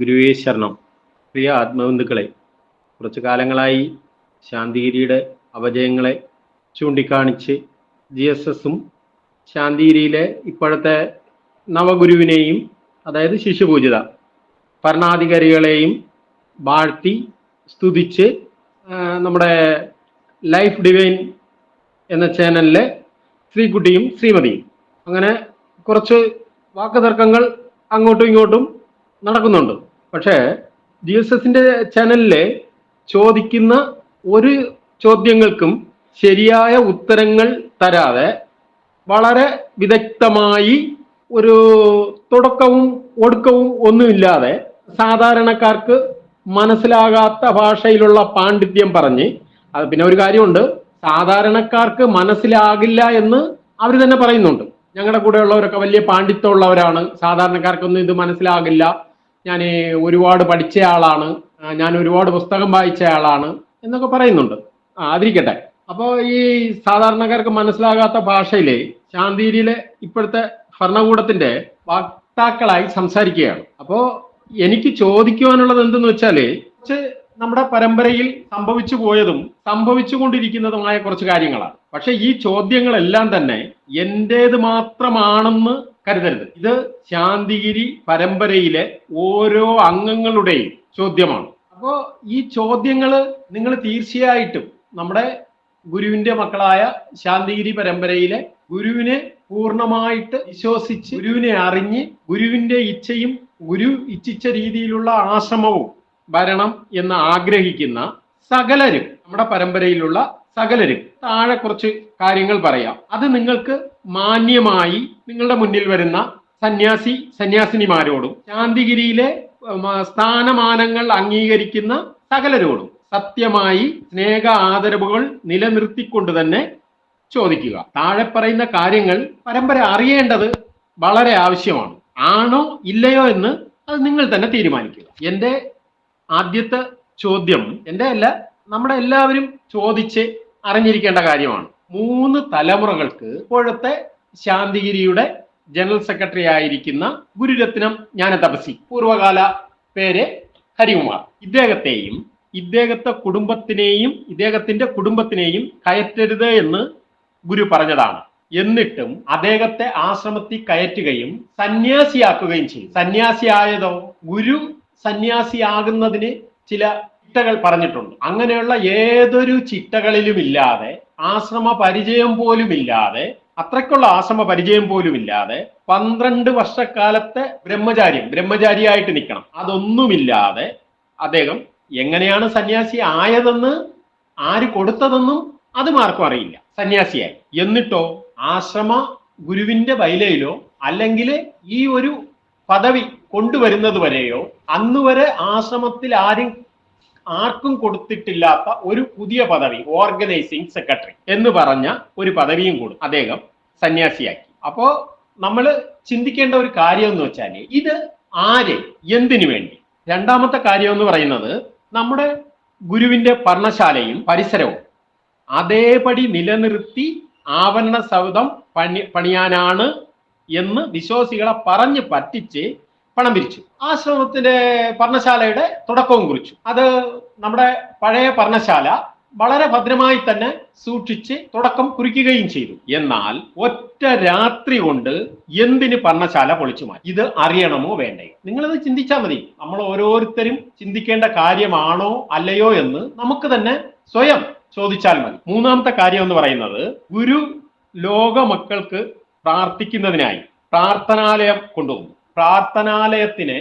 ഗുരുവേ ശരണം. പ്രിയ ആത്മബന്ധുക്കളെ കുറച്ചു കാലങ്ങളായി ശാന്തിഗിരിയുടെ അപജയങ്ങളെ ചൂണ്ടിക്കാണിച്ച് ജി എസ് എസും ശാന്തിഗിരിയിലെ ഇപ്പോഴത്തെ നവഗുരുവിനെയും അതായത് ശിശുപൂജിത ഭരണാധികാരികളെയും വാഴ്ത്തി സ്തുതിച്ച് നമ്മുടെ ലൈഫ് ഡിവൈൻ എന്ന ചാനലിലെ ശ്രീകുട്ടിയും ശ്രീമതിയും. അങ്ങനെ കുറച്ച് വാക്കുതർക്കങ്ങൾ അങ്ങോട്ടും ഇങ്ങോട്ടും നടക്കുന്നുണ്ട്. പക്ഷേ ജി എസ് എസിന്റെ ചാനലിലെ ചോദിക്കുന്ന ഒരു ചോദ്യങ്ങൾക്കും ശരിയായ ഉത്തരങ്ങൾ തരാതെ വളരെ വിദഗ്ധമായി ഒരു തുടക്കവും ഒടുക്കവും ഒന്നുമില്ലാതെ സാധാരണക്കാർക്ക് മനസ്സിലാകാത്ത ഭാഷയിലുള്ള പാണ്ഡിത്യം പറഞ്ഞ് അത് പിന്നെ ഒരു കാര്യമുണ്ട് സാധാരണക്കാർക്ക് മനസ്സിലാകില്ല എന്ന് അവർ തന്നെ പറയുന്നുണ്ട്. ഞങ്ങളുടെ കൂടെ ഉള്ളവരൊക്കെ വലിയ പാണ്ഡിത്യമുള്ളവരാണ്. സാധാരണക്കാർക്കൊന്നും ഇത് മനസ്സിലാകില്ല. ഞാൻ ഒരുപാട് പഠിച്ച ആളാണ് ഞാൻ ഒരുപാട് പുസ്തകം വായിച്ച ആളാണ് എന്നൊക്കെ പറയുന്നുണ്ട്. ആദരിക്കട്ടെ അപ്പോൾ ഈ സാധാരണക്കാർക്ക് മനസ്സിലാകാത്ത ഭാഷയിലെ ശാന്തിരിയിലെ ഇപ്പോഴത്തെ ഭരണകൂടത്തിന്റെ വക്താക്കളായി സംസാരിക്കുകയാണ്. അപ്പോൾ എനിക്ക് ചോദിക്കുവാനുള്ളത് എന്തെന്ന് കുറച്ച് നമ്മുടെ പരമ്പരയിൽ സംഭവിച്ചു പോയതും സംഭവിച്ചുകൊണ്ടിരിക്കുന്നതുമായ കുറച്ച് കാര്യങ്ങളാണ്. പക്ഷെ ഈ ചോദ്യങ്ങളെല്ലാം തന്നെ എന്റേത് മാത്രമാണെന്ന് കരുതരുത്. ഇത് ശാന്തിഗിരി പരമ്പരയിലെ ഓരോ അംഗങ്ങളുടെയും ചോദ്യമാണ്. അപ്പോ ഈ ചോദ്യങ്ങൾ നിങ്ങൾ തീർച്ചയായിട്ടും നമ്മുടെ ഗുരുവിന്റെ മക്കളായ ശാന്തിഗിരി പരമ്പരയിലെ ഗുരുവിനെ പൂർണമായിട്ട് വിശ്വസിച്ച് ഗുരുവിനെ അറിഞ്ഞ് ഗുരുവിന്റെ ഇച്ഛയും ഗുരു ഇച്ഛിച്ച രീതിയിലുള്ള ആശ്രമവും വരണം എന്ന് ആഗ്രഹിക്കുന്ന സകലരും നമ്മുടെ പരമ്പരയിലുള്ള സകലരും താഴെ കുറച്ച് കാര്യങ്ങൾ പറയാം. അത് നിങ്ങൾക്ക് മാന്യമായി നിങ്ങളുടെ മുന്നിൽ വരുന്ന സന്യാസി സന്യാസിനിമാരോടും ശാന്തിഗിരിയിലെ സ്ഥാനമാനങ്ങൾ അംഗീകരിക്കുന്ന സകലരോടും സത്യമായി സ്നേഹ ആദരവുകൾ നിലനിർത്തിക്കൊണ്ട് തന്നെ ചോദിക്കുക. താഴെ പറയുന്ന കാര്യങ്ങൾ പരമ്പര അറിയേണ്ടത് വളരെ ആവശ്യമാണ്. ആണോ ഇല്ലയോ എന്ന് അത് നിങ്ങൾ തന്നെ തീരുമാനിക്കുക. എന്റെ ആദ്യത്തെ ചോദ്യം എന്റെ അല്ല നമ്മുടെ എല്ലാവരും ചോദിച്ച് അറിഞ്ഞിരിക്കേണ്ട കാര്യമാണ്. മൂന്ന് തലമുറകൾക്ക് ഇപ്പോഴത്തെ ശാന്തിഗിരിയുടെ ജനറൽ സെക്രട്ടറി ആയിരിക്കുന്ന ഗുരുരത്നം ജ്ഞാനതപസി പൂർവകാല പേര് ഹരികുമാർ. ഇദ്ദേഹത്തെയും ഇദ്ദേഹത്തെ കുടുംബത്തിനെയും ഇദ്ദേഹത്തിന്റെ കുടുംബത്തിനെയും കയറ്റരുത് എന്ന് ഗുരു പറഞ്ഞതാണ്. എന്നിട്ടും അദ്ദേഹത്തെ ആശ്രമത്തിൽ കയറ്റുകയും സന്യാസിയാക്കുകയും ചെയ്യും സന്യാസിയായതോ? ഗുരു സന്യാസിയാകുന്നതിന് ചില ചിട്ടകൾ പറഞ്ഞിട്ടുണ്ട്. അങ്ങനെയുള്ള ഏതൊരു ചിട്ടകളിലും ഇല്ലാതെ ആശ്രമ പരിചയം പോലും ഇല്ലാതെ അത്രയ്ക്കുള്ള ആശ്രമ പരിചയം പോലും ഇല്ലാതെ പന്ത്രണ്ട് വർഷക്കാലത്തെ ബ്രഹ്മചാര്യം ബ്രഹ്മചാരിയായിട്ട് നിൽക്കണം. അതൊന്നുമില്ലാതെ അദ്ദേഹം എങ്ങനെയാണ് സന്യാസി ആയതെന്ന് ആര് കൊടുത്തതെന്നും അത് മാർക്കും അറിയില്ല. സന്യാസിയായി. എന്നിട്ടോ ആശ്രമ ഗുരുവിന്റെ വൈലയിലോ അല്ലെങ്കിൽ ഈ ഒരു പദവി കൊണ്ടുവരുന്നത് വരെയോ അന്നുവരെ ആശ്രമത്തിൽ ആരും ആർക്കും കൊടുത്തിട്ടില്ലാത്ത ഒരു പുതിയ പദവി ഓർഗനൈസിംഗ് സെക്രട്ടറി എന്ന് പറഞ്ഞ ഒരു പദവിയും കൂടും അദ്ദേഹം സന്യാസിയാക്കി. അപ്പോ നമ്മൾ ചിന്തിക്കേണ്ട ഒരു കാര്യം എന്ന് വെച്ചാൽ ഇത് ആര് എന്തിനു വേണ്ടി? രണ്ടാമത്തെ കാര്യം എന്ന് പറയുന്നത് നമ്മുടെ ഗുരുവിന്റെ പർണശാലയും പരിസരവും അതേപടി നിലനിർത്തി ആവരണ സൗധം പണി പണിയാനാണ് എന്ന് വിശ്വാസികളെ പറഞ്ഞ് പറ്റിച്ച് പണം പിരിച്ചു. ആശ്രമത്തിന്റെ പർണശാലയുടെ തുടക്കവും കുറിച്ചു. അത് നമ്മുടെ പഴയ പർണശാല വളരെ ഭദ്രമായി തന്നെ സൂക്ഷിച്ച് തുടക്കം കുറിക്കുകയും ചെയ്തു. എന്നാൽ ഒറ്റ രാത്രി കൊണ്ട് എന്തിന് പർണശാല പൊളിച്ചു മാറ്റി? ഇത് അറിയണമോ വേണ്ടേ? നിങ്ങളത് ചിന്തിച്ചാൽ മതി. നമ്മൾ ഓരോരുത്തരും ചിന്തിക്കേണ്ട കാര്യമാണോ അല്ലയോ എന്ന് നമുക്ക് തന്നെ സ്വയം ചോദിച്ചാൽ മതി. മൂന്നാമത്തെ കാര്യം എന്ന് പറയുന്നത് ഗുരു ലോക മക്കൾക്ക് പ്രാർത്ഥിക്കുന്നതിനായി പ്രാർത്ഥനാലയം കൊണ്ടുവന്നു. പ്രാർത്ഥനാലയത്തിനെ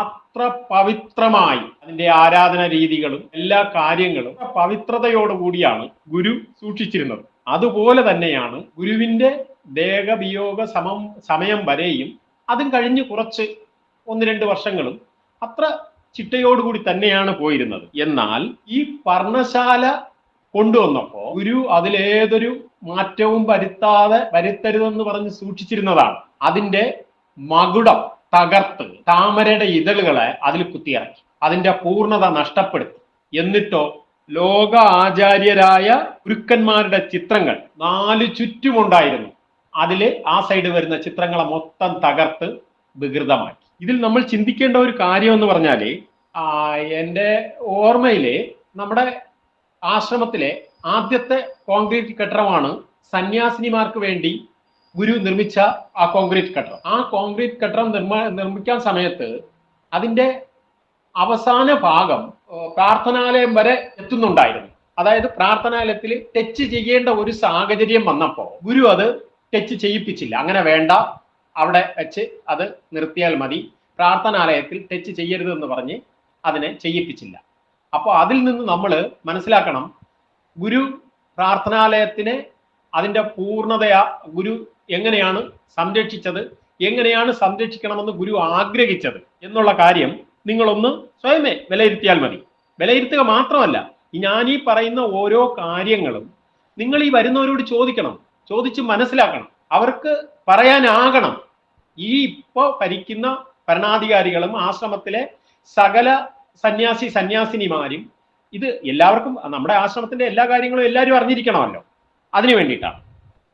അത്ര പവിത്രമായി അതിന്റെ ആരാധന രീതികളും എല്ലാ കാര്യങ്ങളും പവിത്രതയോടുകൂടിയാണ് ഗുരു സൂക്ഷിച്ചിരുന്നത്. അതുപോലെ തന്നെയാണ് ഗുരുവിന്റെ ദേഹവിയോഗ സമം സമയം വരെയും അതും കഴിഞ്ഞ് കുറച്ച് ഒന്ന് രണ്ട് വർഷങ്ങളും അത്ര ചിട്ടയോടുകൂടി തന്നെയാണ് പോയിരുന്നത്. എന്നാൽ ഈ പർണശാല കൊണ്ടുവന്നപ്പോ ഗുരു അതിലേതൊരു മാറ്റവും വരുത്താതെ വരുത്തരുതെന്ന് പറഞ്ഞ് സൂക്ഷിച്ചിരുന്നതാണ്. അതിന്റെ മകുടം തകർത്ത് താമരയുടെ ഇതളുകളെ അതിൽ കുത്തിയിറക്കി. അതിന്റെ പൂർണത നഷ്ടപ്പെടുത്തി. എന്നിട്ടോ ലോക ആചാര്യരായ ഗുരുക്കന്മാരുടെ ചിത്രങ്ങൾ നാല് ചുറ്റുമുണ്ടായിരുന്നു. അതിൽ ആ സൈഡ് വരുന്ന ചിത്രങ്ങളെ മൊത്തം തകർത്ത് വികൃതമാക്കി. ഇതിൽ നമ്മൾ ചിന്തിക്കേണ്ട ഒരു കാര്യം എന്ന് പറഞ്ഞാൽ ആ, എന്റെ ഓർമ്മയിൽ നമ്മുടെ ആശ്രമത്തിലെ ആദ്യത്തെ കോൺക്രീറ്റ് കെട്ടിടമാണ് സന്യാസിനിമാർക്ക് വേണ്ടി ഗുരു നിർമ്മിച്ച ആ കോൺക്രീറ്റ് കട്ടറം ആ കോൺക്രീറ്റ് കെട്ടിടം നിർമ്മ നിർമ്മിക്കാൻ സമയത്ത് അതിന്റെ അവസാന ഭാഗം പ്രാർത്ഥനാലയം വരെ എത്തുന്നുണ്ടായിരുന്നു. അതായത് പ്രാർത്ഥനാലയത്തിൽ ടച്ച് ചെയ്യേണ്ട ഒരു സാഹചര്യം വന്നപ്പോൾ ഗുരു അത് ടച്ച് ചെയ്യിപ്പിച്ചില്ല. അങ്ങനെ വേണ്ട അവിടെ വെച്ച് അത് നിർത്തിയാൽ മതി പ്രാർത്ഥനാലയത്തിൽ ടച്ച് ചെയ്യരുത് എന്ന് പറഞ്ഞ് അതിനെ ചെയ്യിപ്പിച്ചില്ല. അപ്പോൾ അതിൽ നിന്ന് നമ്മൾ മനസ്സിലാക്കണം ഗുരു പ്രാർത്ഥനാലയത്തിനെ അതിന്റെ പൂർണതയാ ഗുരു എങ്ങനെയാണ് സംരക്ഷിച്ചത്? എങ്ങനെയാണ് സംരക്ഷിക്കണമെന്ന് ഗുരു ആഗ്രഹിച്ചത്? എന്നുള്ള കാര്യം നിങ്ങളൊന്ന് സ്വയമേ വിലയിരുത്തിയാൽ മതി. വിലയിരുത്തുക മാത്രമല്ല ഞാൻ ഈ പറയുന്ന ഓരോ കാര്യങ്ങളും നിങ്ങൾ ഈ വരുന്നവരോട് ചോദിക്കണം ചോദിച്ച് മനസ്സിലാക്കണം. അവർക്ക് പറയാനാകണം. ഈ ഇപ്പോ ഭരിക്കുന്ന ഭരണാധികാരികളും ആശ്രമത്തിലെ സകല സന്യാസി സന്യാസിനിമാരും ഇത് എല്ലാവർക്കും നമ്മുടെ ആശ്രമത്തിന്റെ എല്ലാ കാര്യങ്ങളും എല്ലാവരും അറിഞ്ഞിരിക്കണമല്ലോ. അതിനു വേണ്ടിയിട്ടാണ്.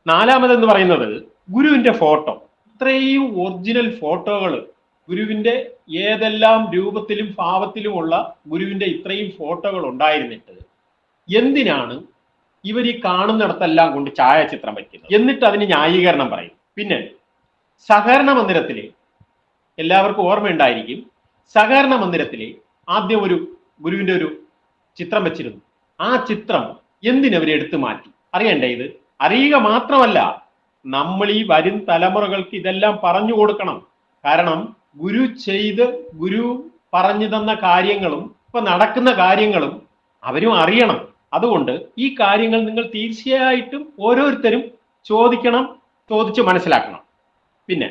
നാലാമതെന്ന് പറയുന്നത് ഗുരുവിന്റെ ഫോട്ടോ. ഇത്രയും ഒറിജിനൽ ഫോട്ടോകൾ ഗുരുവിന്റെ ഏതെല്ലാം രൂപത്തിലും ഭാവത്തിലുമുള്ള ഗുരുവിന്റെ ഇത്രയും ഫോട്ടോകൾ ഉണ്ടായിരുന്നിട്ട് എന്തിനാണ് ഇവർ ഈ കാണുന്നിടത്തെല്ലാം കൊണ്ട് ഛായാചിത്രം വയ്ക്കുന്നത്? എന്നിട്ട് അതിന് ന്യായീകരണം പറയും. പിന്നെ സഹകരണ മന്ദിരത്തിൽ എല്ലാവർക്കും ഓർമ്മയുണ്ടായിരിക്കും. സഹകരണ മന്ദിരത്തിൽ ആദ്യം ഒരു ഗുരുവിന്റെ ഒരു ചിത്രം വെച്ചിരുന്നു. ആ ചിത്രം എന്തിനവരെ എടുത്തു മാറ്റി? അറിയണ്ടേ ഇത്? അറിയുക മാത്രമല്ല നമ്മൾ ഈ വരും തലമുറകൾക്ക് ഇതെല്ലാം പറഞ്ഞു കൊടുക്കണം. കാരണം ഗുരു ചെയ്ത് ഗുരു പറഞ്ഞു തന്ന കാര്യങ്ങളും ഇപ്പൊ നടക്കുന്ന കാര്യങ്ങളും അവരും അറിയണം. അതുകൊണ്ട് ഈ കാര്യങ്ങൾ നിങ്ങൾ തീർച്ചയായിട്ടും ഓരോരുത്തരും ചോദിക്കണം ചോദിച്ച് മനസ്സിലാക്കണം. പിന്നെ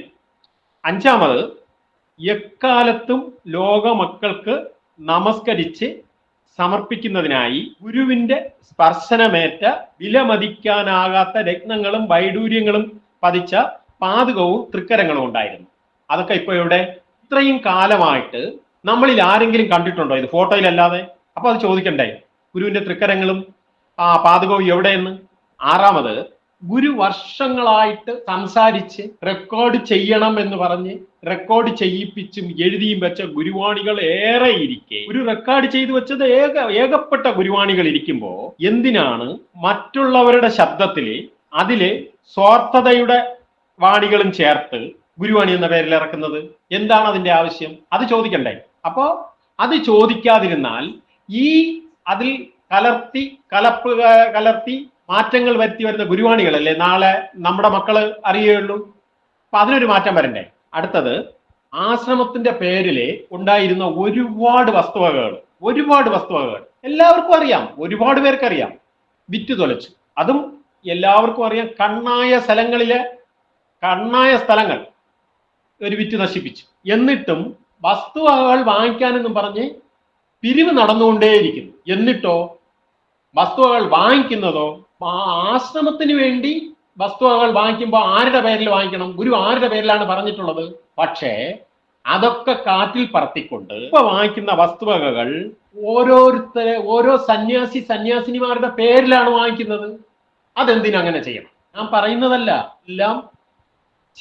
അഞ്ചാമത് എക്കാലത്തും ലോകമക്കൾക്ക് നമസ്കരിച്ച് സമർപ്പിക്കുന്നതിനായി ഗുരുവിന്റെ സ്പർശനമേറ്റ വിലമതിക്കാനാകാത്ത രത്നങ്ങളും വൈഡൂര്യങ്ങളും പതിച്ച പാതകവും തൃക്കരങ്ങളും ഉണ്ടായിരുന്നു. അതൊക്കെ ഇപ്പൊ ഇവിടെ ഇത്രയും കാലമായിട്ട് നമ്മളിൽ ആരെങ്കിലും കണ്ടിട്ടുണ്ടോ ഇത് ഫോട്ടോയിലല്ലാതെ? അപ്പൊ അത് ചോദിക്കണ്ടേ? ഗുരുവിന്റെ തൃക്കരങ്ങളും ആ പാതകവും എവിടെയെന്ന്? ആറാമത് ഗുരു വർഷങ്ങളായിട്ട് സംസാരിച്ച് റെക്കോർഡ് ചെയ്യണം എന്ന് പറഞ്ഞ് റെക്കോർഡ് ചെയ്യിപ്പിച്ചും എഴുതിയും വെച്ച ഗുരുവാണികൾ ഏറെ ഇരിക്കെ ഒരു റെക്കോർഡ് ചെയ്തു വെച്ചത് ഏക ഏകപ്പെട്ട ഗുരുവാണികൾ ഇരിക്കുമ്പോ എന്തിനാണ്? മറ്റുള്ളവരുടെ ശബ്ദത്തിൽ അതിൽ സ്വാർത്ഥതയുടെ വാണികളും ചേർത്ത് ഗുരുവാണി എന്ന പേരിൽ ഇറക്കുന്നത്. എന്താണ് അതിന്റെ ആവശ്യം? അത് ചോദിക്കണ്ടേ. അപ്പോ അത് ചോദിക്കാതിരുന്നാൽ ഈ അതിൽ കലർത്തി കലപ്പ് കലർത്തി മാറ്റങ്ങൾ വരുത്തി വരുന്ന ഗുരുവാണികളല്ലേ നാളെ നമ്മുടെ മക്കൾ അറിയുള്ളൂ അപ്പൊ അതിനൊരു മാറ്റം വരണ്ടേ? അടുത്തത് ആശ്രമത്തിന്റെ പേരിൽ ഉണ്ടായിരുന്ന ഒരുപാട് വസ്തുവകകൾ ഒരുപാട് വസ്തുവകകൾ. എല്ലാവർക്കും അറിയാം ഒരുപാട് പേർക്ക് അറിയാം വിറ്റ് തൊലച്ചു. അതും എല്ലാവർക്കും അറിയാം കണ്ണായ സ്ഥലങ്ങളിലെ കണ്ണായ സ്ഥലങ്ങൾ ഒരു വിറ്റ് നശിപ്പിച്ചു. എന്നിട്ടും വസ്തുവകകൾ വാങ്ങിക്കാനെന്നും പറഞ്ഞ് പിരിവ് നടന്നുകൊണ്ടേയിരിക്കുന്നു. എന്നിട്ടോ വസ്തുവകൾ വാങ്ങിക്കുന്നതോ ആശ്രമത്തിന് വേണ്ടി വസ്തുവകൾ വാങ്ങിക്കുമ്പോൾ ആരുടെ പേരിൽ വാങ്ങിക്കണം? ഗുരു ആരുടെ പേരിലാണ് പറഞ്ഞിട്ടുള്ളത്? പക്ഷേ അതൊക്കെ കാറ്റിൽ പറത്തിക്കൊണ്ട് ഇപ്പൊ വാങ്ങിക്കുന്ന വസ്തുവകകൾ ഓരോരുത്തരെ ഓരോ സന്യാസി സന്യാസിനിമാരുടെ പേരിലാണ് വാങ്ങിക്കുന്നത്. അതെന്തിനു അങ്ങനെ ചെയ്യണം? ഞാൻ പറയുന്നതല്ല. എല്ലാം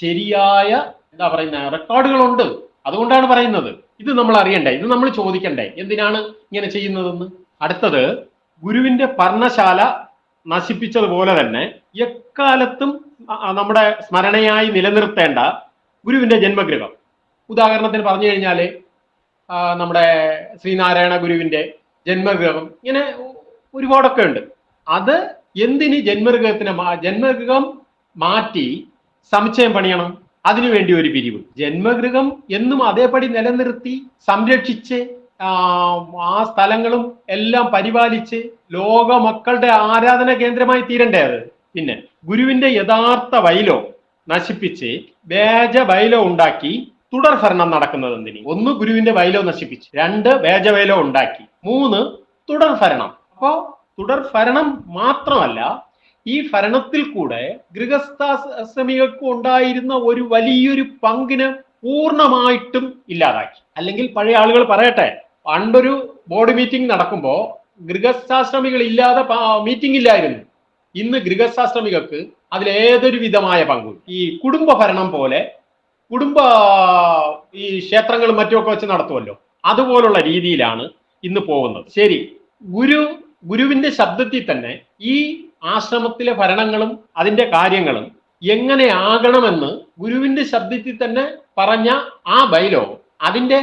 ശരിയായ എന്താ പറയുന്ന റെക്കോർഡുകളുണ്ട്. അതുകൊണ്ടാണ് പറയുന്നത്. ഇത് നമ്മൾ അറിയണ്ടേ ഇത് നമ്മൾ ചോദിക്കണ്ടേ. എന്തിനാണ് ഇങ്ങനെ ചെയ്യുന്നതെന്ന്? അടുത്തത് ഗുരുവിന്റെ പർണശാല നശിപ്പിച്ചതുപോലെ തന്നെ എക്കാലത്തും നമ്മുടെ സ്മരണയായി നിലനിർത്തേണ്ട ഗുരുവിന്റെ ജന്മഗൃഹം. ഉദാഹരണത്തിന് പറഞ്ഞു കഴിഞ്ഞാൽ നമ്മുടെ ശ്രീനാരായണ ഗുരുവിന്റെ ജന്മഗൃഹം ഇങ്ങനെ ഒരുപാടൊക്കെ ഉണ്ട് അത് എന്തിന് ജന്മഗൃഹത്തിന് ജന്മഗൃഹം മാറ്റി സമുച്ചയം പണിയണം? അതിനുവേണ്ടി ഒരു പിരിവ്. ജന്മഗൃഹം എന്നും അതേപടി നിലനിർത്തി സംരക്ഷിച്ച് ആ, സ്ഥലങ്ങളും എല്ലാം പരിപാലിച്ച് ലോക മക്കളുടെ ആരാധന കേന്ദ്രമായി തീരണ്ടേ അത്? പിന്നെ ഗുരുവിന്റെ യഥാർത്ഥ വൈലോ നശിപ്പിച്ച് വേജ വൈലോ ഉണ്ടാക്കി തുടർ ഭരണം നടക്കുന്നത് എന്തിന്? ഒന്ന് ഗുരുവിന്റെ വൈലോ നശിപ്പിച്ച് രണ്ട് വേജ വൈലോ ഉണ്ടാക്കി മൂന്ന് തുടർ ഭരണം. അപ്പോ തുടർ ഭരണം മാത്രമല്ല ഈ ഭരണത്തിൽ കൂടെ ഗൃഹസ്ഥാശ്രമികൾക്ക് ഉണ്ടായിരുന്ന ഒരു വലിയൊരു പങ്കിന് പൂർണമായിട്ടും ഇല്ലാതാക്കി. അല്ലെങ്കിൽ പഴയ ആളുകൾ പറയട്ടെ പണ്ടൊരു ബോർഡ് മീറ്റിംഗ് നടക്കുമ്പോൾ ഗൃഹസ്ഥാശ്രമികൾ ഇല്ലാതെ മീറ്റിംഗ് ഇല്ലായിരുന്നു. ഇന്ന് ഗൃഹസ്ഥാശ്രമികൾക്ക് അതിലേതൊരു വിധമായ പങ്കും. ഈ കുടുംബ ഭരണം പോലെ കുടുംബ ഈ ക്ഷേത്രങ്ങളും മറ്റുമൊക്കെ വെച്ച് നടത്തുമല്ലോ അതുപോലുള്ള രീതിയിലാണ് ഇന്ന് പോകുന്നത്. ശരി ഗുരു ഗുരുവിന്റെ ശബ്ദത്തിൽ തന്നെ ഈ ആശ്രമത്തിലെ ഭരണങ്ങളും അതിന്റെ കാര്യങ്ങളും എങ്ങനെയാകണമെന്ന് ഗുരുവിന്റെ ശബ്ദത്തിൽ തന്നെ പറഞ്ഞ ആ ബൈലോ അതിന്റെ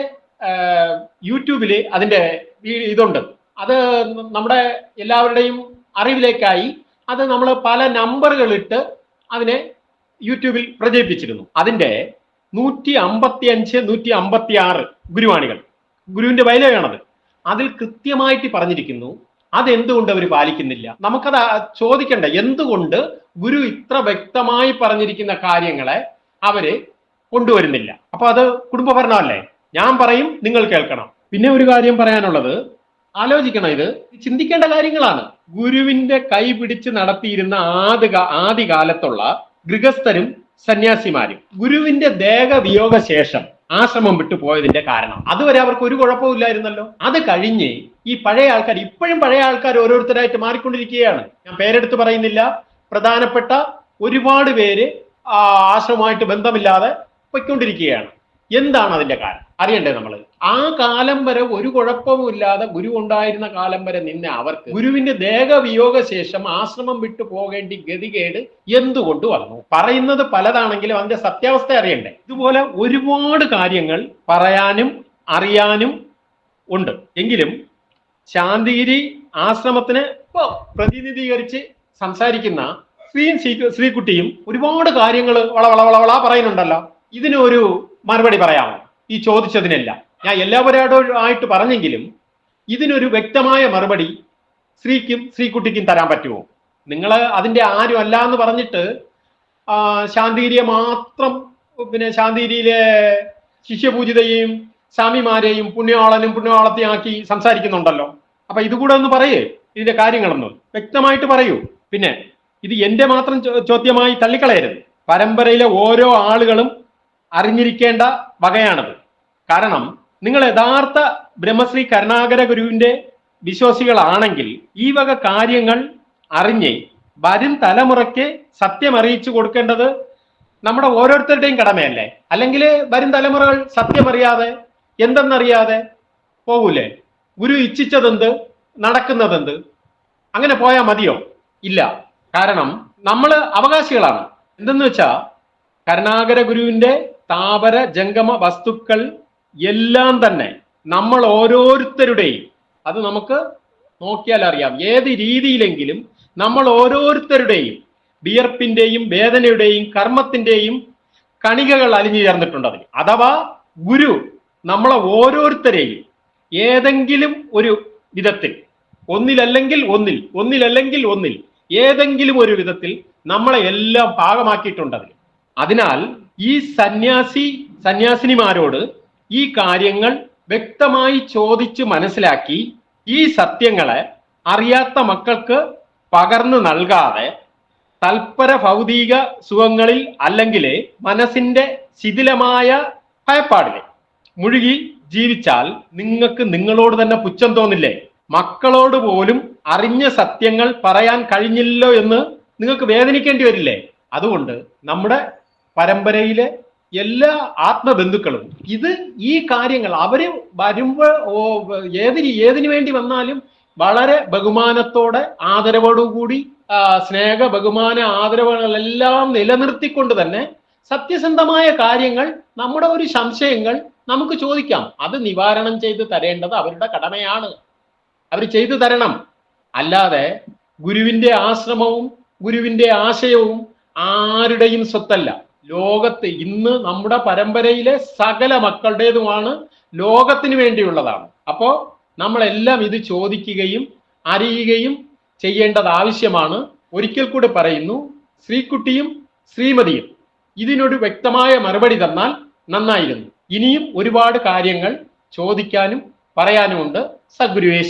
അതിന്റെ ഈ- ഇതുണ്ട്. അത് നമ്മുടെ എല്ലാവരുടെയും അറിവിലേക്കായി അത് നമ്മൾ പല നമ്പറുകളിട്ട് അതിനെ യൂട്യൂബിൽ പ്രചരിപ്പിച്ചിരുന്നു. അതിന്റെ നൂറ്റി അമ്പത്തി അഞ്ച് നൂറ്റി അമ്പത്തി ആറ് ഗുരുവാണികൾ. ഗുരുവിന്റെ വയലുകയാണത് അതിൽ കൃത്യമായിട്ട് പറഞ്ഞിരിക്കുന്നു അതെന്തുകൊണ്ട് അവർ പാലിക്കുന്നില്ല? നമുക്കത് ചോദിക്കണ്ട എന്തുകൊണ്ട് ഗുരു ഇത്ര വ്യക്തമായി പറഞ്ഞിരിക്കുന്ന കാര്യങ്ങളെ അവർ കൊണ്ടുവരുന്നില്ല? അപ്പൊ അത് കുടുംബഭരണമല്ലേ? ഞാൻ പറയും നിങ്ങൾ കേൾക്കണം. പിന്നെ ഒരു കാര്യം പറയാനുള്ളത്. ആലോചിക്കണം ഇത്. ചിന്തിക്കേണ്ട കാര്യങ്ങളാണ്. ഗുരുവിന്റെ കൈ പിടിച്ച് നടത്തിയിരുന്ന ആദ്യ ആദ്യകാലത്തുള്ള ഗൃഹസ്ഥരും സന്യാസിമാരും. ഗുരുവിന്റെ ദേഹവിയോഗ ശേഷം ആശ്രമം വിട്ടു പോയതിന്റെ കാരണം. അതുവരെ അവർക്ക് ഒരു കുഴപ്പമില്ലായിരുന്നല്ലോ അത് കഴിഞ്ഞ് ഈ പഴയ ആൾക്കാർ ഇപ്പോഴും പഴയ ആൾക്കാർ ഓരോരുത്തരായിട്ട് മാറിക്കൊണ്ടിരിക്കുകയാണ്. ഞാൻ പേരെടുത്ത് പറയുന്നില്ല. പ്രധാനപ്പെട്ട ഒരുപാട് പേര് ആശ്രമമായിട്ട് ബന്ധമില്ലാതെ പൊയ്ക്കൊണ്ടിരിക്കുകയാണ്. എന്താണ് അതിന്റെ കാരണം? അറിയണ്ടേ നമ്മൾ ആ കാലം വരെ ഒരു കുഴപ്പവുമില്ലാതെ ഗുരു ഉണ്ടായിരുന്ന കാലം വരെ നിന്ന അവർക്ക് ഗുരുവിന്റെ ദേഹവിയോഗ ശേഷം ആശ്രമം വിട്ടു പോകേണ്ടി ഗതികേട് എന്തുകൊണ്ട് വന്നു? പറയുന്നത് പലതാണെങ്കിലും അതിന്റെ സത്യാവസ്ഥ അറിയണ്ടേ? ഇതുപോലെ ഒരുപാട് കാര്യങ്ങൾ പറയാനും അറിയാനും ഉണ്ട്. എങ്കിലും ശാന്തിഗിരി ആശ്രമത്തിന് പ്രതിനിധീകരിച്ച് സംസാരിക്കുന്ന ശ്രീ- ശ്രീകുട്ടിയും ഒരുപാട് കാര്യങ്ങൾ വള വള വള വള പറയുന്നുണ്ടല്ലോ. ഇതിനൊരു മറുപടി പറയാമോ? ഈ ചോദിച്ചതിനെല്ലാം. ഞാൻ എല്ലാവരോടും ആയിട്ട് പറഞ്ഞെങ്കിലും ഇതിനൊരു വ്യക്തമായ മറുപടി സ്ത്രീക്കും സ്ത്രീക്കുട്ടിക്കും തരാൻ പറ്റുമോ? നിങ്ങൾ അതിന്റെ ആരും അല്ല എന്ന് പറഞ്ഞിട്ട് ശാന്തിഗിരിയെ മാത്രം പിന്നെ ശാന്തിഗിരിയിലെ ശിഷ്യപൂജിതയും സ്വാമിമാരെയും പുണ്യവാളനും പുണ്യവാളത്തെയും ആക്കി സംസാരിക്കുന്നുണ്ടല്ലോ. അപ്പൊ ഇതുകൂടെ ഒന്ന് പറയേ ഇതിന്റെ കാര്യങ്ങളൊന്നും. വ്യക്തമായിട്ട് പറയൂ. പിന്നെ ഇത് എന്റെ മാത്രം ചോദ്യമായി തള്ളിക്കളയരുത്. പരമ്പരയിലെ ഓരോ ആളുകളും അറിഞ്ഞിരിക്കേണ്ട വകയാണത്. കാരണം നിങ്ങൾ യഥാർത്ഥ ബ്രഹ്മശ്രീ കരുണാകര ഗുരുവിന്റെ വിശ്വാസികളാണെങ്കിൽ ഈ വക കാര്യങ്ങൾ അറിഞ്ഞ് വരും തലമുറയ്ക്ക് സത്യം അറിയിച്ചു കൊടുക്കേണ്ടത് നമ്മുടെ ഓരോരുത്തരുടെയും കടമയല്ലേ? അല്ലെങ്കിൽ വരും തലമുറകൾ സത്യമറിയാതെ എന്തെന്നറിയാതെ പോകൂലേ ഗുരു ഇച്ഛിച്ചതെന്ത്? നടക്കുന്നതെന്ത്? അങ്ങനെ പോയാൽ മതിയോ? ഇല്ല. കാരണം നമ്മൾ അവകാശികളാണ്. എന്തെന്ന് വെച്ചാ കരുണാകര ഗുരുവിന്റെ താപര ജംഗമ വസ്തുക്കൾ എല്ലാം തന്നെ നമ്മൾ ഓരോരുത്തരുടെയും. അത് നമുക്ക് നോക്കിയാൽ അറിയാം. ഏത് രീതിയിലെങ്കിലും നമ്മൾ ഓരോരുത്തരുടെയും വിയർപ്പിന്റെയും വേദനയുടെയും കർമ്മത്തിന്റെയും കണികകൾ അലിഞ്ഞു ചേർന്നിട്ടുണ്ട് അതിൽ അഥവാ ഗുരു നമ്മളെ ഓരോരുത്തരെയും ഏതെങ്കിലും ഒരു വിധത്തിൽ ഒന്നിലല്ലെങ്കിൽ ഒന്നിൽ ഒന്നിലല്ലെങ്കിൽ ഒന്നിൽ ഏതെങ്കിലും ഒരു വിധത്തിൽ നമ്മളെ എല്ലാം ഭാഗമാക്കിയിട്ടുണ്ട് അതിൽ അതിനാൽ ഈ സന്യാസി സന്യാസിനിമാരോട് ഈ കാര്യങ്ങൾ വ്യക്തമായി ചോദിച്ച് മനസ്സിലാക്കി ഈ സത്യങ്ങളെ അറിയാത്ത മക്കൾക്ക് പകർന്നു നൽകാതെ തൽപര ഭൗതിക സുഖങ്ങളിൽ അല്ലെങ്കിൽ മനസ്സിന്റെ ശിഥിലമായ ഭയപ്പാടിലെ മുഴുകി ജീവിച്ചാൽ നിങ്ങൾക്ക് നിങ്ങളോട് തന്നെ പുച്ഛം തോന്നില്ലേ? മക്കളോട് പോലും അറിഞ്ഞ സത്യങ്ങൾ പറയാൻ കഴിഞ്ഞില്ലോ എന്ന് നിങ്ങൾക്ക് വേദനിക്കേണ്ടി വരില്ലേ? അതുകൊണ്ട് നമ്മുടെ പരമ്പരയിലെ എല്ലാ ആത്മബന്ധുക്കളും ഇത് ഈ കാര്യങ്ങൾ അവർ വരുമ്പോ ഏതിന് ഏതിനു വേണ്ടി വന്നാലും വളരെ ബഹുമാനത്തോടെ ആദരവോടുകൂടി സ്നേഹ ബഹുമാന ആദരവുകളെല്ലാം നിലനിർത്തിക്കൊണ്ട് തന്നെ സത്യസന്ധമായ കാര്യങ്ങൾ നമ്മുടെ ഒരു സംശയങ്ങൾ നമുക്ക് ചോദിക്കാം. അത് നിവാരണം ചെയ്ത് തരേണ്ടത് അവരുടെ കടമയാണ്. അവർ ചെയ്തു തരണം. അല്ലാതെ ഗുരുവിന്റെ ആശ്രമവും ഗുരുവിന്റെ ആശയവും ആരുടെയും സ്വത്തല്ല. ലോകത്ത് ഇന്ന് നമ്മുടെ പരമ്പരയിലെ സകല മക്കളുടേതുമാണ് ലോകത്തിന് വേണ്ടിയുള്ളതാണ്. അപ്പോ നമ്മളെല്ലാം ഇത് ചോദിക്കുകയും അറിയുകയും ചെയ്യേണ്ടത് ആവശ്യമാണ്. ഒരിക്കൽ കൂടി പറയുന്നു ശ്രീകുട്ടിയും ശ്രീമതിയും ഇതിനൊരു വ്യക്തമായ മറുപടി തന്നാൽ നന്നായിരുന്നു. ഇനിയും ഒരുപാട് കാര്യങ്ങൾ ചോദിക്കാനും പറയാനുമുണ്ട്. സദ്ഗുരുവേ